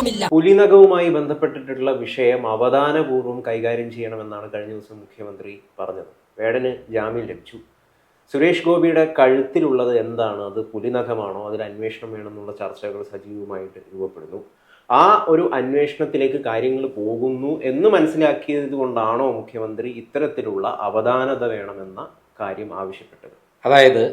താല്പര്യമില്ല പുലിനകവുമായി ബന്ധപ്പെട്ടിട്ടുള്ള വിഷയം അവധാനപൂർവം കൈകാര്യം ചെയ്യണമെന്നാണ് കഴിഞ്ഞ ദിവസം മുഖ്യമന്ത്രി പറഞ്ഞത്. വേടന് ജാമ്യം ലഭിച്ചു. സുരേഷ് ഗോപിയുടെ കഴുത്തിലുള്ളത് എന്താണ്? അത് പുലിനഖമാണോ? അതിൽ അന്വേഷണം വേണമെന്നുള്ള ചർച്ചകൾ സജീവമായിട്ട് രൂപപ്പെടുന്നു. ആ ഒരു അന്വേഷണത്തിലേക്ക് കാര്യങ്ങൾ പോകുന്നു എന്ന് മനസ്സിലാക്കിയത് കൊണ്ടാണോ മുഖ്യമന്ത്രി ഇത്തരത്തിലുള്ള അവധാനത വേണമെന്ന കാര്യം ആവശ്യപ്പെട്ടത്? അതായത്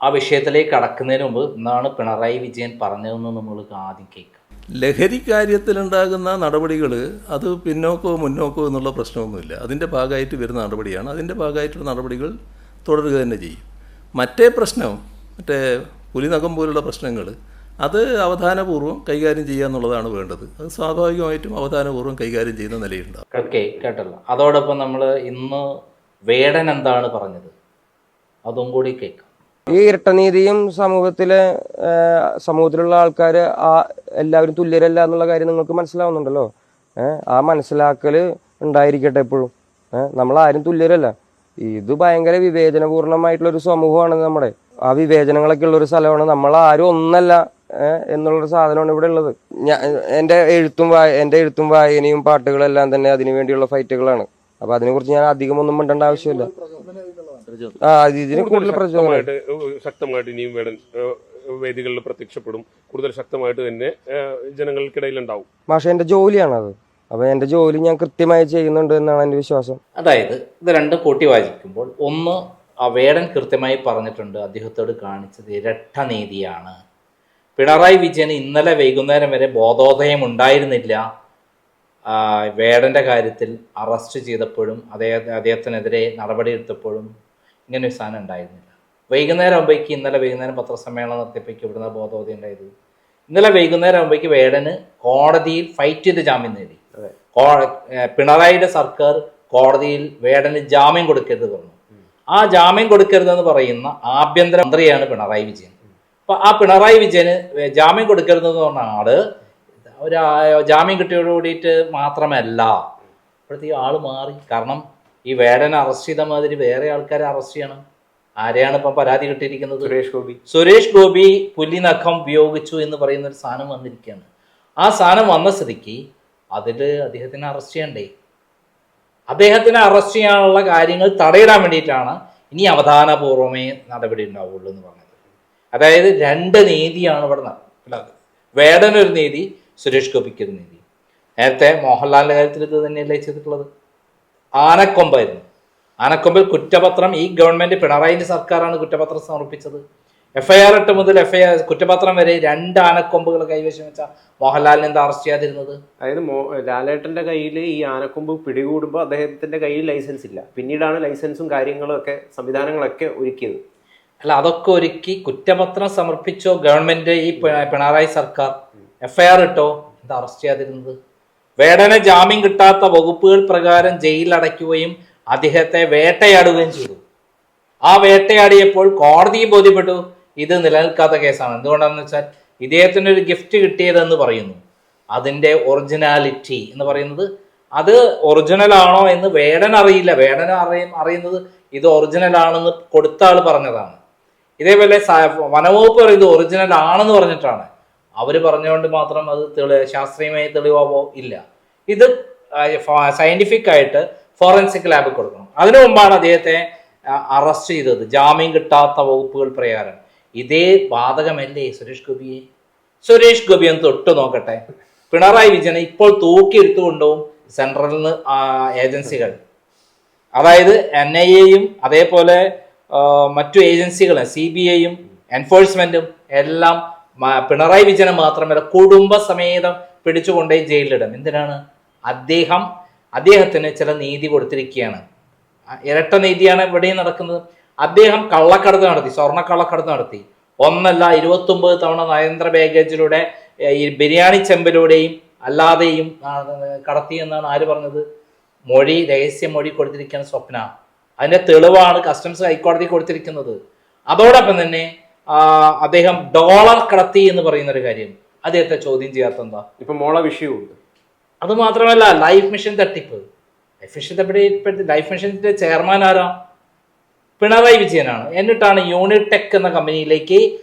ആ വിഷയത്തിലേക്ക് കടക്കുന്നതിന് മുമ്പ് എന്നാണ് പിണറായി വിജയൻ പറഞ്ഞതെന്ന് നമ്മൾ ആദ്യം കേൾക്കാം. ലഹരി കാര്യത്തിലുണ്ടാകുന്ന നടപടികൾ അത് പിന്നോക്കോ മുന്നോക്കോ എന്നുള്ള പ്രശ്നമൊന്നുമില്ല. അതിന്റെ ഭാഗമായിട്ട് വരുന്ന നടപടിയാണ്. അതിന്റെ ഭാഗമായിട്ടുള്ള നടപടികൾ തുടരുക തന്നെ ചെയ്യും. മറ്റേ പ്രശ്നം മറ്റേ പുലിനഖം പോലുള്ള പ്രശ്നങ്ങൾ അത് അവധാനപൂർവം കൈകാര്യം ചെയ്യുക എന്നുള്ളതാണ് വേണ്ടത്. അത് സ്വാഭാവികമായിട്ടും അവധാനപൂർവം കൈകാര്യം ചെയ്യുന്ന നിലയുണ്ടാകും ഓക്കെ കേട്ടല്ലോ. അതോടൊപ്പം നമ്മൾ ഇന്ന് വേടൻ എന്താണ് പറഞ്ഞത്? അതും കൂടി കേൾക്കാം. ഈ ഇരട്ടനീതിയും സമൂഹത്തിലെ സമൂഹത്തിലുള്ള ആൾക്കാർ ആ എല്ലാവരും തുല്യരല്ല എന്നുള്ള കാര്യം നിങ്ങൾക്ക് മനസ്സിലാവുന്നുണ്ടല്ലോ. ഏഹ് ആ മനസ്സിലാക്കൽ ഉണ്ടായിരിക്കട്ടെ എപ്പോഴും. ഏഹ് നമ്മൾ ആരും തുല്യരല്ല. ഇത് ഭയങ്കര വിവേചനപൂർണമായിട്ടുള്ള ഒരു സമൂഹമാണ് നമ്മുടെ. ആ വിവേചനങ്ങളൊക്കെ ഉള്ള ഒരു സ്ഥലമാണ്. നമ്മൾ ആരും ഒന്നല്ല എന്നുള്ളൊരു സാധനമാണ് ഇവിടെ ഉള്ളത്. ഞാൻ എന്റെ എഴുത്തും വായ എന്റെ എഴുത്തും വായനയും പാട്ടുകളെല്ലാം തന്നെ അതിനു വേണ്ടിയുള്ള ഫൈറ്റുകളാണ്. അപ്പൊ അതിനെക്കുറിച്ച് ഞാൻ അധികം ഒന്നും മിണ്ടേണ്ട ആവശ്യമില്ല. ആ ഇതിന് കൂടുതൽ പ്രചോദനം. ശക്തമായിട്ട് ഇനിയും ഏഹ് വേദികളിൽ പ്രത്യക്ഷപ്പെടും. കൂടുതൽ ശക്തമായിട്ട് തന്നെ ജനങ്ങൾക്കിടയിൽ ഉണ്ടാവും പക്ഷെ എന്റെ ജോലിയാണത്. അപ്പൊ എന്റെ ജോലി ഞാൻ കൃത്യമായി ചെയ്യുന്നുണ്ട് എന്നാണ് എന്റെ വിശ്വാസം. അതായത് ഇത് രണ്ട് കൂട്ടി വായിക്കുമ്പോൾ ഒന്ന് ആ വേടൻ കൃത്യമായി പറഞ്ഞിട്ടുണ്ട് അദ്ദേഹത്തോട് കാണിച്ചത് ഇരട്ട നീതിയാണ് പിണറായി വിജയന് ഇന്നലെ വൈകുന്നേരം വരെ ബോധോദയം ഉണ്ടായിരുന്നില്ല. വേടന്റെ കാര്യത്തിൽ അറസ്റ്റ് ചെയ്തപ്പോഴും അദ്ദേഹം അദ്ദേഹത്തിനെതിരെ നടപടിയെടുത്തപ്പോഴും ഇങ്ങനെ ഒരു സാധനം ഉണ്ടായിരുന്നില്ല. വൈകുന്നേരം ആകുമ്പോഴേക്ക് ഇന്നലെ വൈകുന്നേരം പത്രസമ്മേളനം നടത്തിയപ്പോഴേക്ക് ഇവിടുന്ന് ബോധവതി ഉണ്ടായത്. ഇന്നലെ വൈകുന്നേരം ആകുമ്പോഴേക്ക് വേടന് കോടതിയിൽ ഫൈറ്റ് ചെയ്ത് ജാമ്യം നേടി. പിണറായിയുടെ സർക്കാർ കോടതിയിൽ വേടന് ജാമ്യം കൊടുക്കരുത് പറഞ്ഞു. ആ ജാമ്യം കൊടുക്കരുതെന്ന് പറയുന്ന ആഭ്യന്തര മന്ത്രിയാണ് പിണറായി വിജയൻ. അപ്പൊ ആ പിണറായി വിജയന് ജാമ്യം കൊടുക്കരുതെന്ന് പറഞ്ഞ ആൾ ഒരു ജാമ്യം കിട്ടിയോട് കൂടിയിട്ട് മാത്രമല്ല ഇപ്പോഴത്തെ ആൾ മാറി. കാരണം ഈ വേടനെ അറസ്റ്റ് ചെയ്ത മാതിരി വേറെ ആൾക്കാരെ അറസ്റ്റ് ചെയ്യണം. ആരെയാണ് ഇപ്പം പരാതി കിട്ടിയിരിക്കുന്നത്? സുരേഷ് ഗോപി. സുരേഷ് ഗോപി പുലിനഖം ഉപയോഗിച്ചു എന്ന് പറയുന്ന ഒരു സാധനം വന്നിരിക്കുകയാണ്. ആ സാധനം വന്ന സ്ഥിതിക്ക് അതിൽ അദ്ദേഹത്തിനെ അറസ്റ്റ് ചെയ്യണ്ടേ? അദ്ദേഹത്തിനെ അറസ്റ്റ് ചെയ്യാനുള്ള കാര്യങ്ങൾ തടയിടാൻ വേണ്ടിയിട്ടാണ് ഇനി അവധാനപൂർവമേ നടപടി ഉണ്ടാവുള്ളൂ എന്ന് പറഞ്ഞത്. അതായത് രണ്ട് നീതിയാണ് ഇവിടെ നടക്കുന്നത് വേടനൊരു നീതി സുരേഷ് ഗോപിക്ക് ഒരു നീതി. നേരത്തെ മോഹൻലാലിന്റെ കാര്യത്തിൽ ഇത് തന്നെയല്ലേ ചെയ്തിട്ടുള്ളത്? ആനക്കൊമ്പായിരുന്നു ആനക്കൊമ്പിൽ കുറ്റപത്രം ഈ ഗവൺമെന്റ് പിണറായിന്റെ സർക്കാരാണ് കുറ്റപത്രം സമർപ്പിച്ചത്. എഫ്ഐആർ എട്ട് മുതൽ എഫ്ഐആർ കുറ്റപത്രം വരെ രണ്ട് ആനക്കൊമ്പുകൾ കൈവശം വെച്ച മോഹൻലാലിനെ എന്താ അറസ്റ്റ് ചെയ്യാതിരുന്നത്? അതായത് മോ ലാലേട്ടന്റെ കയ്യിൽ ഈ ആനക്കൊമ്പ് പിടികൂടുമ്പോൾ അദ്ദേഹത്തിന്റെ കയ്യിൽ ലൈസൻസ് ഇല്ല. പിന്നീടാണ് ലൈസൻസും കാര്യങ്ങളും ഒക്കെ സംവിധാനങ്ങളൊക്കെ ഒരുക്കിയത്. അല്ല അതൊക്കെ ഒരുക്കി കുറ്റപത്രം സമർപ്പിച്ചോ ഗവൺമെന്റ് ഈ പിണറായി സർക്കാർ? എഫ്ഐആർ ഇട്ടോ? എന്താ അറസ്റ്റ് ചെയ്യാതിരുന്നത്? വേടനെ ജാമ്യം കിട്ടാത്ത വകുപ്പുകൾ പ്രകാരം ജയിലിൽ അടയ്ക്കുകയും അദ്ദേഹത്തെ വേട്ടയാടുകയും ചെയ്തു. ആ വേട്ടയാടിയപ്പോൾ കോടതി ബോധ്യപ്പെട്ടു ഇത് നിലനിൽക്കാത്ത കേസാണ്. എന്തുകൊണ്ടാണെന്ന് വെച്ചാൽ ഇദ്ദേഹത്തിന് ഒരു ഗിഫ്റ്റ് കിട്ടിയതെന്ന് പറയുന്നു. അതിന്റെ ഒറിജിനാലിറ്റി എന്ന് പറയുന്നത് അത് ഒറിജിനൽ ആണോ എന്ന് വേടൻ അറിയില്ല. വേടൻ അറിയും അറിയുന്നത് ഇത് ഒറിജിനൽ ആണെന്ന് കൊടുത്ത ആൾ പറഞ്ഞതാണ്. ഇതേപോലെ വനവകുപ്പ് പറയുന്നത് ഒറിജിനൽ ആണെന്ന് പറഞ്ഞിട്ടാണ്. അവർ പറഞ്ഞുകൊണ്ട് മാത്രം അത് തെളി ശാസ്ത്രീയമായി തെളിവാവോ ഇല്ല. ഇത് സയന്റിഫിക് ആയിട്ട് ഫോറൻസിക് ലാബിൽ കൊടുക്കണം. അതിനു മുമ്പാണ് അദ്ദേഹത്തെ അറസ്റ്റ് ചെയ്തത്. ജാമ്യം കിട്ടാത്ത വകുപ്പുകൾ പ്രകാരം. ഇതേ ബാധകമല്ലേ സുരേഷ് ഗോപിയെ? സുരേഷ് ഗോപി ഒന്ന് തൊട്ട് നോക്കട്ടെ. പിണറായി വിജയൻ ഇപ്പോൾ തൂക്കിയെടുത്തു കൊണ്ടുപോകും സെൻട്രലിൽ നിന്ന് ഏജൻസികൾ. അതായത് എൻ ഐ എയും അതേപോലെ മറ്റു ഏജൻസികൾ സി ബി ഐയും എൻഫോഴ്സ്മെന്റും എല്ലാം പിണറായി വിജയനെ മാത്രമല്ല കുടുംബസമേതം പിടിച്ചുകൊണ്ടേ ജയിലിലിടും. എന്തിനാണ്? അദ്ദേഹം അദ്ദേഹത്തിന് ചില നീതി കൊടുത്തിരിക്കുകയാണ്. ഇരട്ട നീതിയാണ് ഇവിടെയും നടക്കുന്നത്. അദ്ദേഹം കള്ളക്കടത്ത് നടത്തി സ്വർണ കള്ളക്കടത്ത് നടത്തി. ഒന്നല്ല ഇരുപത്തൊമ്പത് തവണ നയന്ത്ര ബാഗേജിലൂടെ ഈ ബിരിയാണി ചെമ്പിലൂടെയും അല്ലാതെയും കടത്തി എന്നാണ് ആര് പറഞ്ഞത്? മൊഴി രഹസ്യ മൊഴി കൊടുത്തിരിക്കുന്ന സ്വപ്ന. അതിന്റെ തെളിവാണ് കസ്റ്റംസ് ഹൈക്കോടതി കൊടുത്തിരിക്കുന്നത്. അതോടൊപ്പം തന്നെ അദ്ദേഹം ഡോളർ കടത്തി എന്ന് പറയുന്ന ഒരു കാര്യം. അദ്ദേഹത്തെ ചോദ്യം ചെയ്യാത്ത എന്താ ഇപ്പൊ മോള വിഷയമുണ്ട്. അത് മാത്രമല്ല ലൈഫ് മിഷൻ തട്ടിപ്പ്. ലൈഫ് മിഷൻ തട്ടിപ്പെടുത്തി ലൈഫ് മിഷന്റെ ചെയർമാൻ ആരാ? പിണറായി വിജയനാണ്. എന്നിട്ടാണ് യൂണിടെക് എന്ന കമ്പനിയിലേക്ക്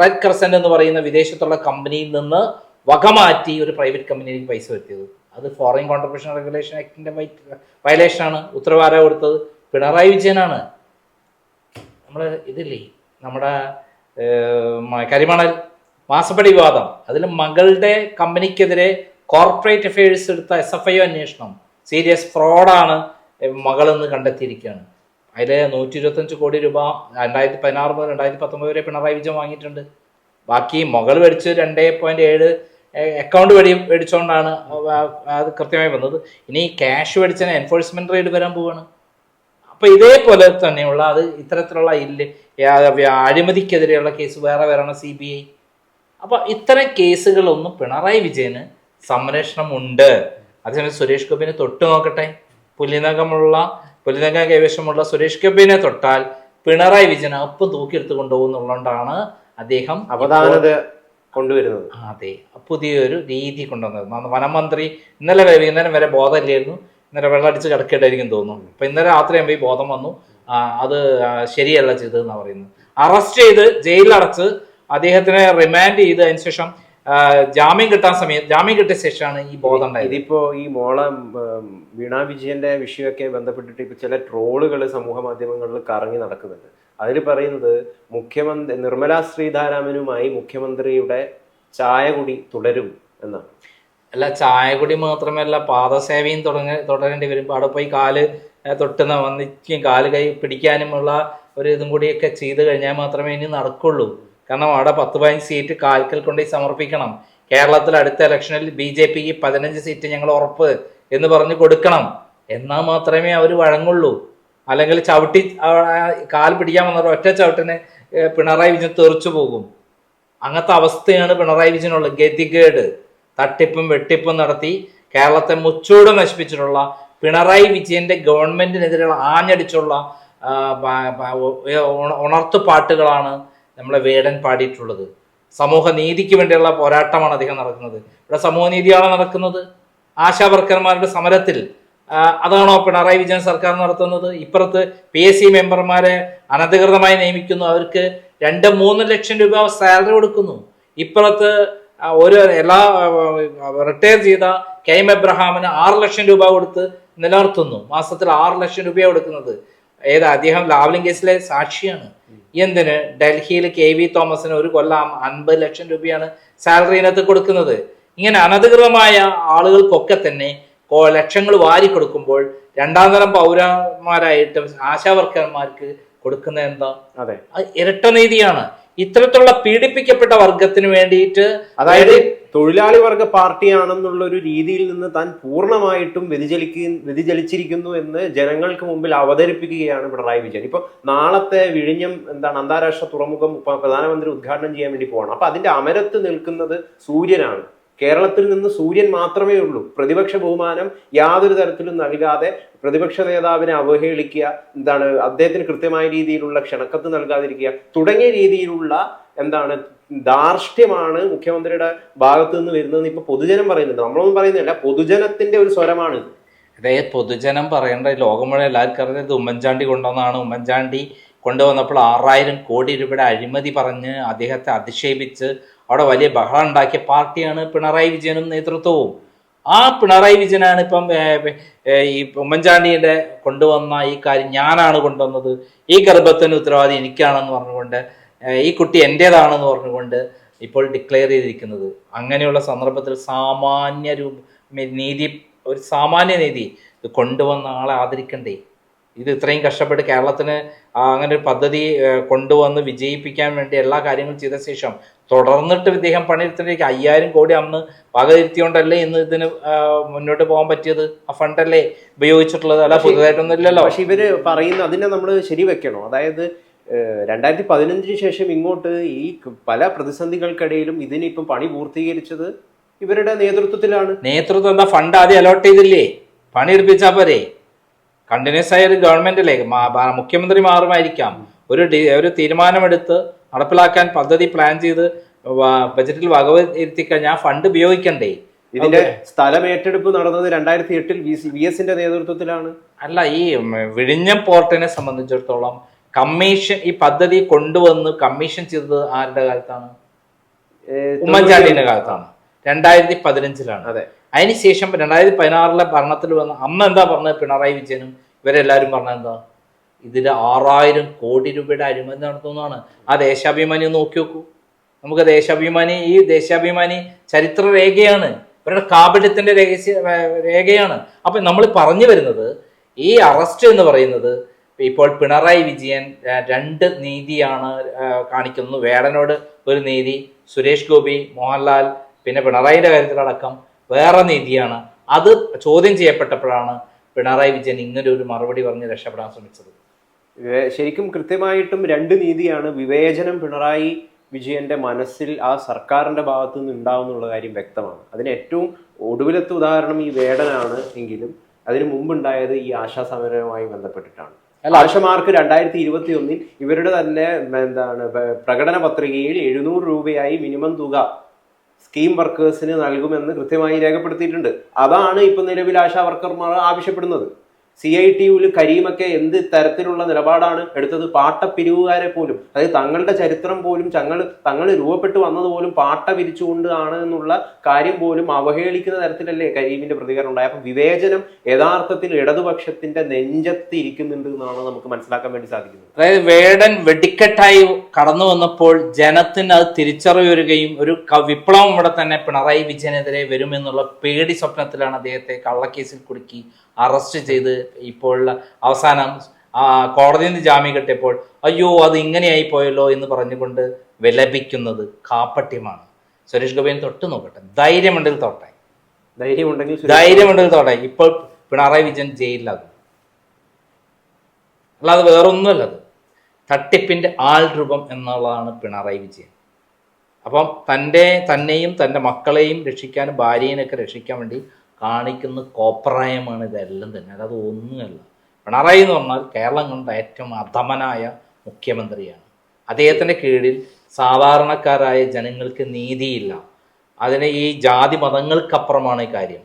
റെഡ് ക്രസന്റ് എന്ന് പറയുന്ന വിദേശത്തുള്ള കമ്പനിയിൽ നിന്ന് വകമാറ്റി ഒരു പ്രൈവറ്റ് കമ്പനിയിലേക്ക് പൈസ വരുത്തിയത്. അത് ഫോറിൻ കോൺട്രിബ്യൂഷൻ റെഗുലേഷൻ ആക്ടിന്റെ വയലേഷനാണ് ഉത്തരവാര കൊടുത്തത് പിണറായി വിജയനാണ്. നമ്മൾ ഇതില്ലേ? നമ്മുടെ കരിമണൽ മാസപ്പടി വിവാദം. അതിൽ മകളുടെ കമ്പനിക്കെതിരെ കോർപ്പറേറ്റ് അഫയേഴ്സ് എടുത്ത എസ് എഫ് ഐ അന്വേഷണം. സീരിയസ് ഫ്രോഡാണ് മകളെന്ന് കണ്ടെത്തിയിരിക്കുകയാണ്. അതിൽ നൂറ്റി ഇരുപത്തഞ്ച് കോടി രൂപ രണ്ടായിരത്തി പതിനാറ് മുതൽ രണ്ടായിരത്തി പത്തൊമ്പത് വരെ പിണറായി വിജയൻ വാങ്ങിയിട്ടുണ്ട്. ബാക്കി മകൾ മേടിച്ച് രണ്ടേ പോയിന്റ് ഏഴ് അക്കൗണ്ട് വഴി മേടിച്ചുകൊണ്ടാണ് അത് കൃത്യമായി വന്നത്. ഇനി ക്യാഷ് മേടിച്ചതിന് എൻഫോഴ്സ്മെന്റ് റെയ്ഡ് വരാൻ പോവാണ്. അപ്പൊ ഇതേപോലെ തന്നെയുള്ള അത് ഇത്തരത്തിലുള്ള ഇല്ല അഴിമതിക്കെതിരെയുള്ള കേസ് വേറെ വരണം സി ബി ഐ അപ്പൊ ഇത്തരം കേസുകളൊന്നും പിണറായി വിജയന് സംരക്ഷണം ഉണ്ട് അതേസമയം സുരേഷ് ഗോപിനെ തൊട്ടു നോക്കട്ടെ. പുലിനകമുള്ള പുലിനക കൈവശമുള്ള സുരേഷ് ഗോപിനെ തൊട്ടാൽ പിണറായി വിജയൻ അപ്പം തൂക്കിയെടുത്ത് കൊണ്ടുപോകുന്നുള്ളതുകൊണ്ടാണ് അദ്ദേഹം അവതാരത കൊണ്ടുവരുന്നത്. അതെ. പുതിയൊരു രീതി കൊണ്ടുവന്നത്. വനമന്ത്രി ഇന്നലെ വരെ വൈകുന്നേരം വരെ ബോധമില്ലായിരുന്നു. ഇന്നലെ വെള്ളമടിച്ച് കിടക്കേണ്ടായിരിക്കും തോന്നുന്നു. അപ്പൊ ഇന്നലെ രാത്രി ആകുമ്പോൾ ഈ ബോധം വന്നു. അത് ശരിയല്ല ചെയ്തതെന്നാണ് പറയുന്നത്. അറസ്റ്റ് ചെയ്ത് ജയിലിലടച്ച് അദ്ദേഹത്തിനെ റിമാൻഡ് ചെയ്ത് അതിന് ശേഷം ആ, ജാമ്യം കിട്ടാൻ സമയം ജാമ്യം കിട്ടിയ ശേഷമാണ് ഈ ബോധം ഉണ്ടായത്. ഇതിപ്പോ ഈ മോള വീണ വിജയന്റെ വിഷയമൊക്കെ ബന്ധപ്പെട്ടിട്ട് ഇപ്പൊ ചില ട്രോളുകൾ സമൂഹ മാധ്യമങ്ങളിൽ കറങ്ങി നടക്കുന്നുണ്ട്. അതിൽ പറയുന്നത് മുഖ്യമന്ത്രി നിർമ്മല ശ്രീധാരാമനുമായി മുഖ്യമന്ത്രിയുടെ ചായ കുടി തുടരും എന്നാണ്. അല്ല ചായകുടി മാത്രമല്ല പാദസേവയും തുടങ്ങ തുടരേണ്ടി വരും. അവിടെ പോയി കാൽ തൊട്ടുന്ന തൊട്ട് വന്നിക്കും കാൽ കൈ പിടിക്കാനുമുള്ള ഒരു ഇതും കൂടിയൊക്കെ ചെയ്ത് കഴിഞ്ഞാൽ മാത്രമേ ഇനി നടക്കുള്ളൂ. കാരണം അവിടെ പത്ത് പതിനഞ്ച് സീറ്റ് കാൽക്കൽ കൊണ്ടുപോയി സമർപ്പിക്കണം. കേരളത്തിൽ അടുത്ത ഇലക്ഷനിൽ ബി ജെ പിക്ക് പതിനഞ്ച് സീറ്റ് ഞങ്ങൾ ഉറപ്പ് എന്ന് പറഞ്ഞ് കൊടുക്കണം. എന്നാൽ മാത്രമേ അവർ വഴങ്ങുള്ളൂ. അല്ലെങ്കിൽ ചവിട്ടി കാൽ പിടിക്കാൻ വന്നവർ ഒറ്റ ചവിട്ടിന് പിണറായി വിജയൻ തെറിച്ചു പോകും. അങ്ങനത്തെ അവസ്ഥയാണ് പിണറായി വിജയനുള്ള ഗതികേട്. തട്ടിപ്പും വെട്ടിപ്പും നടത്തി കേരളത്തെ മുച്ചൂട് നശിപ്പിച്ചിട്ടുള്ള പിണറായി വിജയന്റെ ഗവൺമെന്റിനെതിരെയുള്ള ആഞ്ഞടിച്ചുള്ള ഉണർത്തു പാട്ടുകളാണ് നമ്മളെ വേടൻ പാടിയിട്ടുള്ളത്. സമൂഹ നീതിക്ക് വേണ്ടിയുള്ള പോരാട്ടമാണ് അദ്ദേഹം നടക്കുന്നത് ഇവിടെ സമൂഹ നീതിയാണ് നടക്കുന്നത്? ആശാവർക്കർമാരുടെ സമരത്തിൽ അതാണോ പിണറായി വിജയൻ സർക്കാർ നടത്തുന്നത്? ഇപ്പുറത്ത് പി എസ് സി മെമ്പർമാരെ അനധികൃതമായി നിയമിക്കുന്നു. അവർക്ക് രണ്ട് മൂന്ന് ലക്ഷം രൂപ സാലറി കൊടുക്കുന്നു. ഇപ്പുറത്ത് ഒരു എല്ലാ റിട്ടയർ ചെയ്ത കെ എം എബ്രഹാമിന് ആറ് ലക്ഷം രൂപ കൊടുത്ത് നിലനിർത്തുന്നു. മാസത്തിൽ ആറ് ലക്ഷം രൂപയാണ് കൊടുക്കുന്നത്. ഏത് അദ്ദേഹം ലാവ്ലിംഗ് കേസിലെ സാക്ഷിയാണ്. എന്തിന്? ഡൽഹിയിൽ കെ വി തോമസിന് ഒരു കൊല്ലം അൻപത് ലക്ഷം രൂപയാണ് സാലറി ഇനത്ത് കൊടുക്കുന്നത്. ഇങ്ങനെ അനധികൃതമായ ആളുകൾക്കൊക്കെ തന്നെ ലക്ഷങ്ങൾ വാരി കൊടുക്കുമ്പോൾ രണ്ടാം തരം പൗരന്മാരായിട്ട് ആശാവർക്കർമാർക്ക് കൊടുക്കുന്ന എന്താ? അതെ. അത് ഇരട്ട നീതിയാണ്. ഇത്തരത്തിലുള്ള പീഡിപ്പിക്കപ്പെട്ട വർഗത്തിന് വേണ്ടിയിട്ട് അതായത് തൊഴിലാളി വർഗ പാർട്ടിയാണെന്നുള്ള ഒരു രീതിയിൽ നിന്ന് താൻ പൂർണമായിട്ടും വ്യതിചലിക്ക വ്യതിചലിച്ചിരിക്കുന്നു എന്ന് ജനങ്ങൾക്ക് മുമ്പിൽ അവതരിപ്പിക്കുകയാണ് പിണറായി വിജയൻ. ഇപ്പൊ നാളത്തെ വിഴിഞ്ഞം എന്താണ് അന്താരാഷ്ട്ര തുറമുഖം പ്രധാനമന്ത്രി ഉദ്ഘാടനം ചെയ്യാൻ വേണ്ടി പോകണം അപ്പൊ അതിന്റെ അമരത്ത് നിൽക്കുന്നത് സൂര്യനാണ്. കേരളത്തിൽ നിന്ന് സൂര്യൻ മാത്രമേ ഉള്ളൂ. പ്രതിപക്ഷ ബഹുമാനം യാതൊരു തരത്തിലും നൽകാതെ പ്രതിപക്ഷ നേതാവിനെ അവഹേളിക്കുക എന്താണ് അദ്ദേഹത്തിന് കൃത്യമായ രീതിയിലുള്ള ക്ഷണക്കത്ത് നൽകാതിരിക്കുക തുടങ്ങിയ രീതിയിലുള്ള എന്താണ് ധാർഷ്ട്യമാണ് മുഖ്യമന്ത്രിയുടെ ഭാഗത്തു നിന്ന് വരുന്നതെന്ന് ഇപ്പൊ പൊതുജനം പറയുന്നുണ്ട്. നമ്മളൊന്നും പറയുന്നില്ല. പൊതുജനത്തിന്റെ ഒരു സ്വരമാണ് അതേ പൊതുജനം പറയേണ്ട ലോകം മുഴുവൻ എല്ലാവർക്കും അറിയുന്നത് ഉമ്മൻചാണ്ടി കൊണ്ടുവന്നാണ്. ഉമ്മൻചാണ്ടി കൊണ്ടുവന്നപ്പോൾ ആറായിരം കോടി രൂപയുടെ അഴിമതി പറഞ്ഞ് അദ്ദേഹത്തെ അധിക്ഷേപിച്ച് അവിടെ വലിയ ബഹളം ഉണ്ടാക്കിയ പാർട്ടിയാണ് പിണറായി വിജയനും നേതൃത്വവും. ആ പിണറായി വിജയനാണ് ഇപ്പം ഈ ഉമ്മൻചാണ്ടിയുടെ കൊണ്ടുവന്ന ഈ കാര്യം ഞാനാണ് കൊണ്ടുവന്നത്. ഈ ഗർഭത്തിന് ഉത്തരവാദി എനിക്കാണെന്ന് പറഞ്ഞുകൊണ്ട് ഈ കുട്ടി എന്റേതാണെന്ന് പറഞ്ഞുകൊണ്ട് ഇപ്പോൾ ഡിക്ലെയർ ചെയ്തിരിക്കുന്നത്. അങ്ങനെയുള്ള സന്ദർഭത്തിൽ സാമാന്യ രൂപ നീതി ഒരു സാമാന്യ നീതി ഇത് കൊണ്ടുവന്ന ആളെ ആദരിക്കണ്ടേ? ഇത് ഇത്രയും കഷ്ടപ്പെട്ട് കേരളത്തിന് അങ്ങനെ ഒരു പദ്ധതി കൊണ്ടുവന്ന് വിജയിപ്പിക്കാൻ വേണ്ടി എല്ലാ കാര്യങ്ങളും ചെയ്ത ശേഷം തുടർന്നിട്ട് ഇദ്ദേഹം പണിയെടുത്തിട്ടേക്ക് അയ്യായിരം കോടി അന്ന് വകതിരുത്തിയോണ്ടല്ലേ ഇന്ന് ഇതിന് മുന്നോട്ട് പോകാൻ പറ്റിയത്? ആ ഫണ്ടല്ലേ ഉപയോഗിച്ചിട്ടുള്ളത്? അല്ല പുതുതായിട്ടൊന്നും ഇല്ലല്ലോ. പക്ഷെ ഇവർ പറയുന്ന അതിനെ നമ്മൾ ശരിവെക്കണോ? അതായത് രണ്ടായിരത്തി പതിനഞ്ചിന് ശേഷം ഇങ്ങോട്ട് ഈ പല പ്രതിസന്ധികൾക്കിടയിലും ഇതിനിപ്പം പണി പൂർത്തീകരിച്ചത് ഇവരുടെ നേതൃത്വത്തിലാണ്. നേതൃത്വം എന്താ ഫണ്ട് ആദ്യം അലോട്ട് ചെയ്തില്ലേ? പണി എടുപ്പിച്ചാൽ പോരെ? കണ്ടിന്യൂസ് ആയ ഒരു ഗവൺമെന്റ് അല്ലേ മാ- മാ- മുഖ്യമന്ത്രി മാറുമായിരിക്കാം. ഒരു ഒരു തീരുമാനമെടുത്ത് നടപ്പിലാക്കാൻ പദ്ധതി പ്ലാൻ ചെയ്ത് ബജറ്റിൽ വകവരുത്തി കഴിഞ്ഞാൽ ഫണ്ട് ഉപയോഗിക്കണ്ടേ? ഇതിന്റെ സ്ഥലം ഏറ്റെടുപ്പ് നടന്നത് രണ്ടായിരത്തി എട്ടിൽ വി എസിന്റെ നേതൃത്വത്തിലാണ്. അല്ല ഈ വിഴിഞ്ഞം പോർട്ടിനെ സംബന്ധിച്ചിടത്തോളം കമ്മീഷൻ ഈ പദ്ധതി കൊണ്ടുവന്ന് കമ്മീഷൻ ചെയ്തത് ആരുടെ കാലത്താണ്? ഉമ്മൻചാണ്ടിന്റെ കാലത്താണ്. രണ്ടായിരത്തി പതിനഞ്ചിലാണ് അതെ. അതിനുശേഷം രണ്ടായിരത്തി പതിനാറിലെ ഭരണത്തിൽ വന്ന അമ്മ എന്താ പറഞ്ഞത് പിണറായി വിജയനും? ഇവരെല്ലാവരും പറഞ്ഞത് എന്താ? ഇതിൽ ആറായിരം കോടി രൂപയുടെ അഴിമതി നടത്തുന്നതാണ്. ആ ദേശാഭിമാനി ഒന്ന് നോക്കി നോക്കൂ. നമുക്ക് ദേശാഭിമാനി ഈ ദേശാഭിമാനി ചരിത്ര രേഖയാണ്. ഇവരുടെ കാപട്യത്തിന്റെ രഹസ്യ രേഖയാണ്. അപ്പൊ നമ്മൾ പറഞ്ഞു വരുന്നത് ഈ അറസ്റ്റ് എന്ന് പറയുന്നത് ഇപ്പോൾ പിണറായി വിജയൻ രണ്ട് നീതിയാണ് കാണിക്കുന്നത്. വേടനോട് ഒരു നീതി സുരേഷ് ഗോപി മോഹൻലാൽ പിന്നെ പിണറായിയുടെ കാര്യത്തിലടക്കം വേറെ നീതിയാണ്. അത് ചോദ്യം ചെയ്യപ്പെട്ടപ്പോഴാണ് പിണറായി വിജയൻ ഇങ്ങനെ ഒരു മറുപടി പറഞ്ഞ് രക്ഷപ്പെടാൻ ശ്രമിച്ചത്. ശരിക്കും കൃത്യമായിട്ടും രണ്ട് നീതിയാണ് വിവേചനം പിണറായി വിജയന്റെ മനസ്സിൽ ആ സർക്കാരിന്റെ ഭാഗത്തു നിന്ന് ഉണ്ടാവുന്നുള്ള കാര്യം വ്യക്തമാണ്. അതിന് ഏറ്റവും ഒടുവിലത്തെ ഉദാഹരണം ഈ വേടനാണ് എങ്കിലും അതിനു മുമ്പുണ്ടായത് ഈ ആശാ സമരവുമായി ബന്ധപ്പെട്ടിട്ടാണ്. ആശമാർക്ക് രണ്ടായിരത്തി ഇരുപത്തി ഒന്നിൽ ഇവരുടെ തന്നെ എന്താണ് പ്രകടന പത്രികയിൽ എഴുന്നൂറ് രൂപയായി മിനിമം തുക സ്കീം വർക്കേഴ്സിന് നൽകുമെന്ന് കൃത്യമായി രേഖപ്പെടുത്തിയിട്ടുണ്ട്. അതാണ് ഇപ്പൊ നിലവിൽ ആശാ വർക്കർമാർ ആവശ്യപ്പെടുന്നത്. സി ഐ ടി യുവിൽ കരീമൊക്കെ എന്ത് തരത്തിലുള്ള നിലപാടാണ് എടുത്തത്? പാട്ടപ്പിരിവുകാരെ പോലും അതായത് തങ്ങളുടെ ചരിത്രം പോലും തങ്ങൾ തങ്ങൾ രൂപപ്പെട്ടു വന്നത് പോലും പാട്ട പിരിച്ചുകൊണ്ട് ആണ് എന്നുള്ള കാര്യം പോലും അവഹേളിക്കുന്ന തരത്തിലല്ലേ കരീമിന്റെ പ്രതികരണം ഉണ്ടായത്? അപ്പം വിവേചനം യഥാർത്ഥത്തിൽ ഇടതുപക്ഷത്തിന്റെ നെഞ്ചത്ത് ഇരിക്കുന്നുണ്ട് എന്നാണ് നമുക്ക് മനസ്സിലാക്കാൻ വേണ്ടി സാധിക്കുന്നത്. അതായത് വേടൻ വെടിക്കെട്ടായി കടന്നു വന്നപ്പോൾ ജനത്തിന് അത് തിരിച്ചറിവ് വരികയും ഒരു വിപ്ലവം ഇവിടെ തന്നെ പിണറായി വിജയനെതിരെ വരുമെന്നുള്ള പേടി സ്വപ്നത്തിലാണ് അദ്ദേഹത്തെ കള്ളക്കേസിൽ കുടുക്കി അറസ്റ്റ് ചെയ്ത് ഇപ്പോഴുള്ള അവസാനം കോടതിയിൽ നിന്ന് ജാമ്യം കിട്ടിയപ്പോൾ അയ്യോ അത് ഇങ്ങനെയായി പോയല്ലോ എന്ന് പറഞ്ഞുകൊണ്ട് വിലപിക്കുന്നത് കാപ്പട്യമാണ്. സുരേഷ് ഗോപിയെ തൊട്ട് നോക്കട്ടെ. ധൈര്യമുണ്ടെങ്കിൽ തൊട്ടെ. ധൈര്യമുണ്ടെങ്കിൽ ധൈര്യമുണ്ടെങ്കിൽ തൊട്ടെ. ഇപ്പോൾ പിണറായി വിജയൻ ജയിലിലാകും. അല്ലാതെ വേറൊന്നുമല്ലത് തട്ടിപ്പിന്റെ ആൾ രൂപം എന്നുള്ളതാണ് പിണറായി വിജയൻ. അപ്പം തന്റെ തന്നെയും തന്റെ മക്കളെയും രക്ഷിക്കാനും ഭാര്യനെയൊക്കെ രക്ഷിക്കാൻ വേണ്ടി കാണിക്കുന്ന കോപ്രായമാണ് ഇതെല്ലാം തന്നെ. അതായത് ഒന്നുമല്ല. പിണറായി എന്ന് പറഞ്ഞാൽ കേരളം കണ്ട ഏറ്റവും അധമനായ മുഖ്യമന്ത്രിയാണ്. അദ്ദേഹത്തിന്റെ കീഴിൽ സാധാരണക്കാരായ ജനങ്ങൾക്ക് നീതിയില്ല. അതിന് ഈ ജാതി മതങ്ങൾക്കപ്പുറമാണ് ഈ കാര്യം.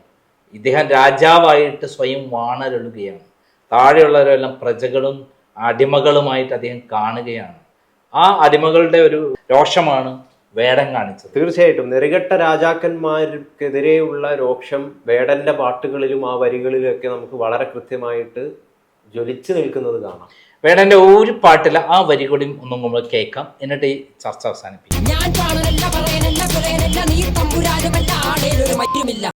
ഇദ്ദേഹം രാജാവായിട്ട് സ്വയം വാണരൊഴുകയാണ് താഴെയുള്ളവരെല്ലാം പ്രജകളും അടിമകളുമായിട്ട് അദ്ദേഹം കാണുകയാണ്. ആ അടിമകളുടെ ഒരു രോഷമാണ് വേടം കാണിച്ചത്. തീർച്ചയായിട്ടും. നെറുകെട്ട രാജാക്കന്മാർക്കെതിരെയുള്ള രോക്ഷം വേടന്റെ പാട്ടുകളിലും ആ വരികളിലൊക്കെ നമുക്ക് വളരെ കൃത്യമായിട്ട് ജ്വലിച്ചു നിൽക്കുന്നത് കാണാം. വേടന്റെ ഒരു പാട്ടിലെ ആ വരികളും ഒന്നും നമ്മൾ കേൾക്കാം. എന്നിട്ട് ഈ ചർച്ച അവസാനിപ്പിക്കും. ഞാൻ നീ തമ്പുരാനുമല്ല മറ്റുമില്ല.